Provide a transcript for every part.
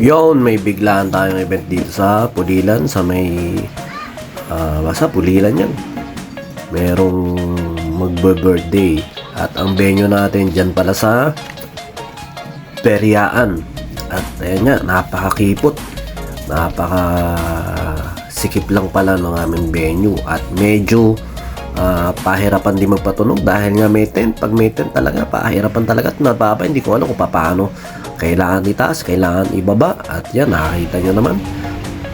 Yon, may biglaan tayong event dito sa Pulilan, sa may, ah, basta Pulilan yan. Merong magbe-birthday. At ang venue natin dyan pala sa Periaan. At ayan nga, napakakipot. Napaka sikip lang pala ng aming venue. At medyo ah, pahirapan din magpatunog dahil nga may tent. Pag may tent talaga, pahirapan talaga at nababa. Hindi ko alam kung paano. Kailangan itaas, kailangan ibaba. At yan, nakakita nyo naman.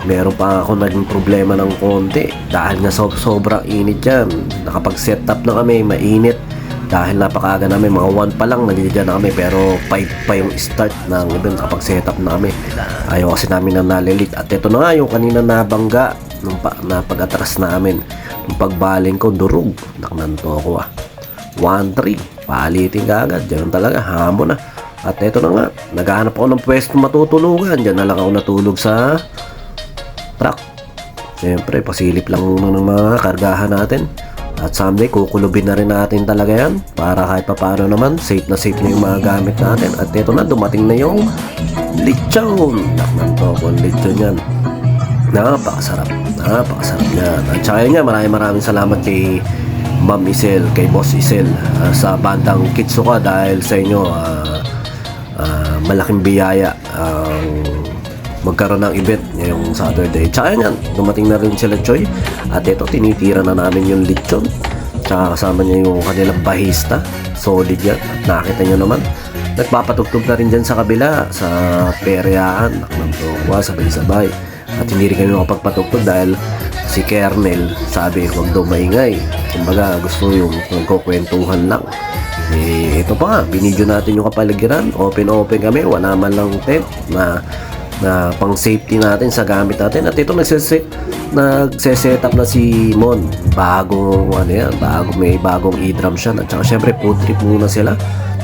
Meron pa ako naging problema ng konti dahil nga so, sobrang init yan. Nakapag-set up na kami, mainit. Dahil napakaaga namin, mga 1 pa lang nandiyan na kami pero 5 pa yung start ng event kapag set up na kami. Ayaw kasi namin na nalilit. At ito na nga yung kanina nabangga nung pa, na pag-atras namin. Nung pagbaling ko, durog. Naknanto ako ah. 1-3. Palitin ka agad. Diyan talaga, hamon na. At ito na nga, naghahanap ako ng pwesto matutulugan. Diyan na lang ako natulog sa truck. Siyempre, pasilip lang muna ng mga kargahan natin. At someday, kukulubin na rin natin talaga yan para kahit papaano naman, safe na safe na yung mga gamit natin. At ito na, dumating na yung lechon. Naknanto ko ang lechon yan. Napakasarap. Napakasarap yan. At saka yun nga, maraming maraming salamat kay Ma'am Isel, kay Boss Isel ah, sa bandang Kitsuka dahil sa inyo ah, ah, malaking biyaya ang magkaroon ng event ngayong Saturday. Tsaka yan, dumating na rin sila Choy. At ito, tinitira na namin yung lechon. Tsaka kasama niya yung kanilang bahista. Solid yan. Nakita nyo naman, nagpapatugtog na rin dyan sa kabila, sa peryaan. Naknamtuwa, sabay-sabay. At hindi rin kami makapagpatugtog dahil si Kernel sabi huwag daw maingay. Kumbaga gusto yung nagkukwentuhan lang. Eh, ito pa nga, binidyo natin yung kapaligiran. Open-open kami, wala man lang tent na na pang safety natin sa gamit natin. At ito nagse-set nagse-set up na si Mon. Bagong ano yan bago may bagong e-drum siya. At saka syempre food trip muna sila.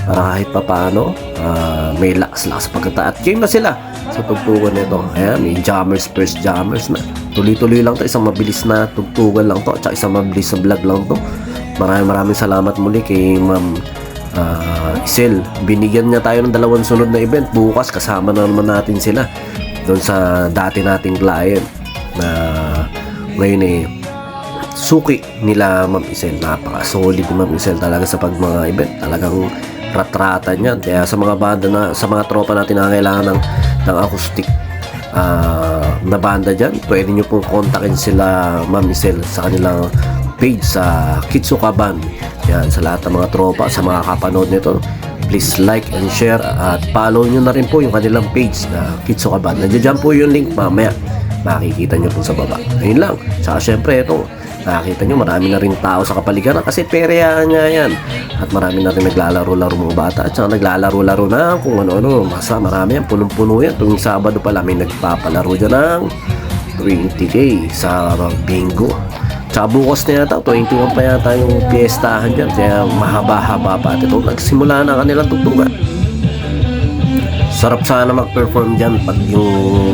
Para kahit papaano ah, may lakas-lakas pagkata. At game na sila sa tugtugan nito. Ayan may jammers first jammers na. Tuloy-tuloy lang to. Isang mabilis na tugtugan lang to. At isang mabilis sa vlog lang to maraming maraming salamat muli kay ma'am Ah, Isel, binigyan niya tayo ng dalawang sunod na event. Bukas kasama na naman natin sila doon sa dati nating client na ngayon eh suki nila Ma'am Isel. Napaka-solid ni Ma'am Isel talaga sa pag mga event. Talagang ratratan yan. Kaya sa mga banda na, sa mga tropa natin na kailangan ng, ng acoustic ah, na banda dyan, pwede nyo pong kontakin sila Ma'am Isel sa kanilang page sa Kitsuka Band. Yan, sa lahat ng mga tropa, sa mga kapanood nito, please like and share at follow nyo na rin po yung kanilang page na Kitsuka Band. Nandiyan po yung link mamaya. Makikita nyo po sa baba. Ayun lang. Saka syempre ito, nakikita nyo marami na rin tao sa kapaligiran kasi peryahan nga yan. At marami na rin naglalaro-laro mga bata at saka naglalaro-laro na kung ano-ano. Masa marami yan, punong-puno yan. Tuwing Sabado pala may nagpapalaro dyan ng 20k sa bingo. Tsaka bukas na yata, 21 pa yata yung piyestahan dyan. Kaya mahaba-haba pa. At ito, nagsimula na ang kanilang tugtugan. Sarap sana mag-perform dyan pag yung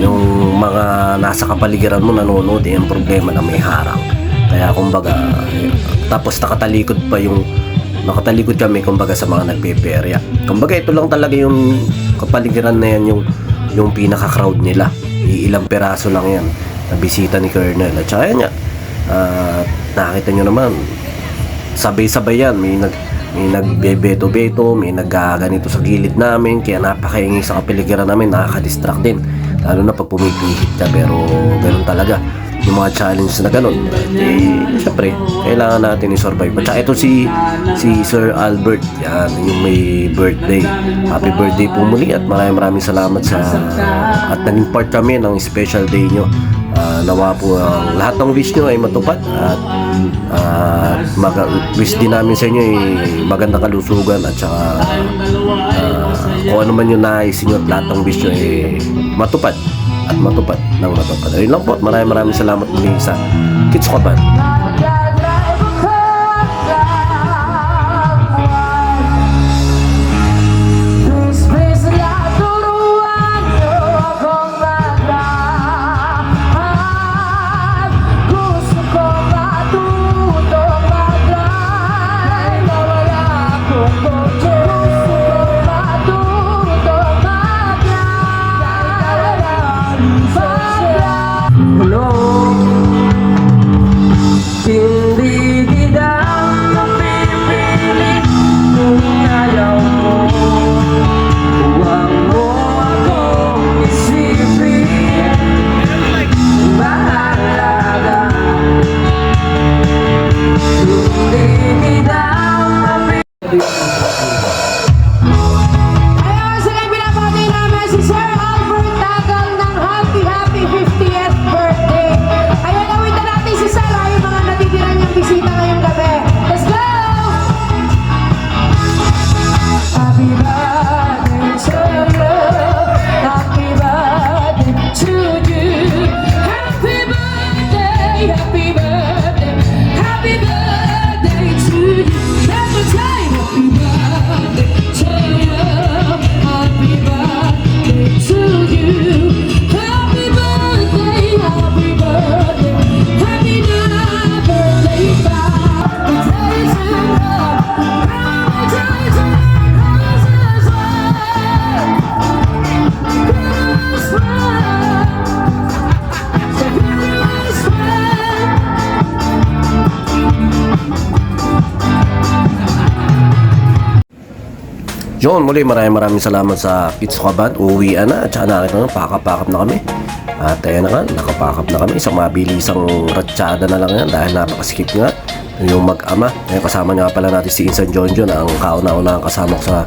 yung mga nasa kapaligiran mo nanonood eh, ang problema na may harang. Kaya kumbaga, tapos nakatalikod pa yung nakatalikod kami kumbaga sa mga nagpeperya. Kumbaga ito lang talaga yung kapaligiran na yan yung yung pinaka-crowd nila. Iilang peraso lang yan na bisita ni Colonel. At saka yan nga, at nakita nyo naman, sabay-sabay yan. May nag may nagbebeto-beto, may naggaganito sa gilid namin, kaya napakaingay sa kapiligiran namin, nakaka-distract din. Lalo na pag pumipihit ka, pero ganun talaga. Yung mga challenge na ganun. Eh, syempre, kailangan natin i-survive. At ito si, si Sir Albert, yan, yung may birthday. Happy birthday po muli at maraming maraming salamat sa at naging part kami ng special day nyo. Ah, nawa po ang lahat ng wish nyo ay matupad at ah, mag- wish din namin sa inyo ay magandang kalusugan at saka ah, kung ano man yung nais nyo at lahat ng wish nyo ay matupad at matupad ng matupad. Ayun lang po at maraming maraming salamat muli sa Kids Koban. John, muli maraming maraming salamat sa Pizza Kaban. Uwian na at saka nakita nga, pakap-pakap na kami. At ayan na nga, nakapakap na kami. Isang mabilisang ratsyada na lang yan dahil napakasikip nga yung mag-ama. Ayan, kasama nga pala natin si Insan John, ang kauna-una ang kasama ko sa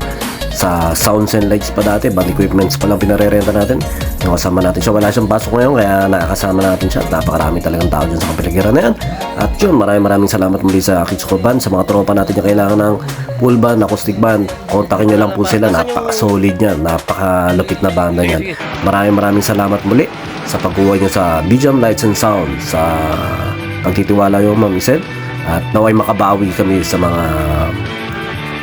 sa sounds and lights pa dati, band equipments pa lang pinarerenta natin. Yung kasama natin siya, wala siyang pasok ngayon, kaya nakakasama natin siya. Napakarami talagang tao dyan sa kapiligiran na yan. At yun, maraming maraming salamat muli sa Kids Core Band, sa mga tropa natin yung kailangan ng full band, acoustic band. Kontakin nyo lang po sila, napaka-solid niyan, napaka-lupit na banda niyan. Maraming maraming salamat muli sa pagkuha nyo sa BGM Lights and Sound, sa pagtitiwala yung Ma'am Isel. At naway makabawi kami sa mga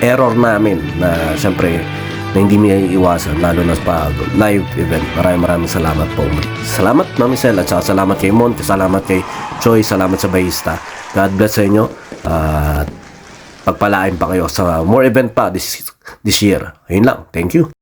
error namin na syempre na hindi may iwasan lalo na sa live event. Maraming maraming salamat po. Salamat Mami Sel at saka salamat kay Mon, salamat kay Choi, salamat sa Bahista. God bless sa inyo at pagpalain pa kayo sa more event pa this, this year. Ayun lang. Thank you.